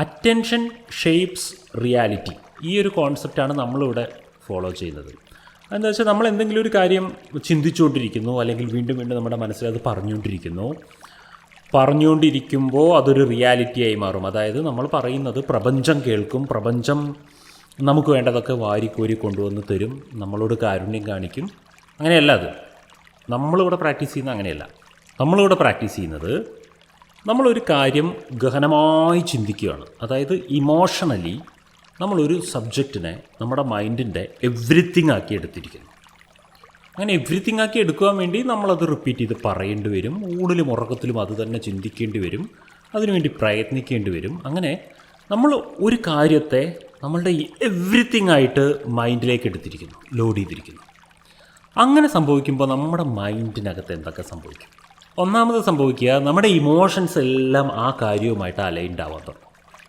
Attention shapes reality ഈ ഒരു കോൺസെപ്റ്റാണ് നമ്മളിവിടെ ഫോളോ ചെയ്യുന്നത്. എന്താ വെച്ചാൽ നമ്മൾ എന്തെങ്കിലും ഒരു കാര്യം ചിന്തിച്ചുകൊണ്ടിരിക്കുന്നു അല്ലെങ്കിൽ വീണ്ടും വീണ്ടും നമ്മുടെ മനസ്സിൽ അത് പറഞ്ഞുകൊണ്ടിരിക്കുന്നു. പറഞ്ഞുകൊണ്ടിരിക്കുമ്പോൾ അതൊരു റിയാലിറ്റിയായി മാറും. അതായത് നമ്മൾ പറയുന്നത് പ്രപഞ്ചം കേൾക്കും പ്രപഞ്ചം നമുക്ക് വേണ്ടതൊക്കെ വാരിക്കോരി കൊണ്ടുവന്ന് തരും നമ്മളോട് കാരുണ്യം കാണിക്കും. അങ്ങനെയല്ല അത്. നമ്മളിവിടെ പ്രാക്ടീസ് ചെയ്യുന്നത് അങ്ങനെയല്ല. നമ്മളിവിടെ പ്രാക്ടീസ് ചെയ്യുന്നത് നമ്മളൊരു കാര്യം ഗഹനമായി ചിന്തിക്കുകയാണ്. അതായത് ഇമോഷണലി നമ്മളൊരു സബ്ജക്റ്റിനെ നമ്മുടെ മൈൻഡിന്റെ എവ്രിത്തിങ് ആക്കി എടുത്തിരിക്കുന്നു. അങ്ങനെ എവ്രിത്തിങ് ആക്കി എടുക്കുവാൻ വേണ്ടി നമ്മളത് റിപ്പീറ്റ് ചെയ്ത് പറയേണ്ടി വരും. ഊണിലും ഉറക്കത്തിലും അത് തന്നെ ചിന്തിക്കേണ്ടി വരും. അതിനുവേണ്ടി പ്രയത്നിക്കേണ്ടി വരും. അങ്ങനെ നമ്മൾ ഒരു കാര്യത്തെ നമ്മളുടെ എവ്രിത്തിങ് ആയിട്ട് മൈൻഡിലേക്ക് എടുത്തിരിക്കുന്നു ലോഡ് ചെയ്തിരിക്കുന്നു. അങ്ങനെ സംഭവിക്കുമ്പോൾ നമ്മുടെ മൈൻഡിനകത്ത് എന്തൊക്കെ സംഭവിക്കും? ഒന്നാമത് സംഭവിക്കുക നമ്മുടെ ഇമോഷൻസ് എല്ലാം ആ കാര്യവുമായിട്ട് അലൈൻഡ് ആവാൻ തുടങ്ങും.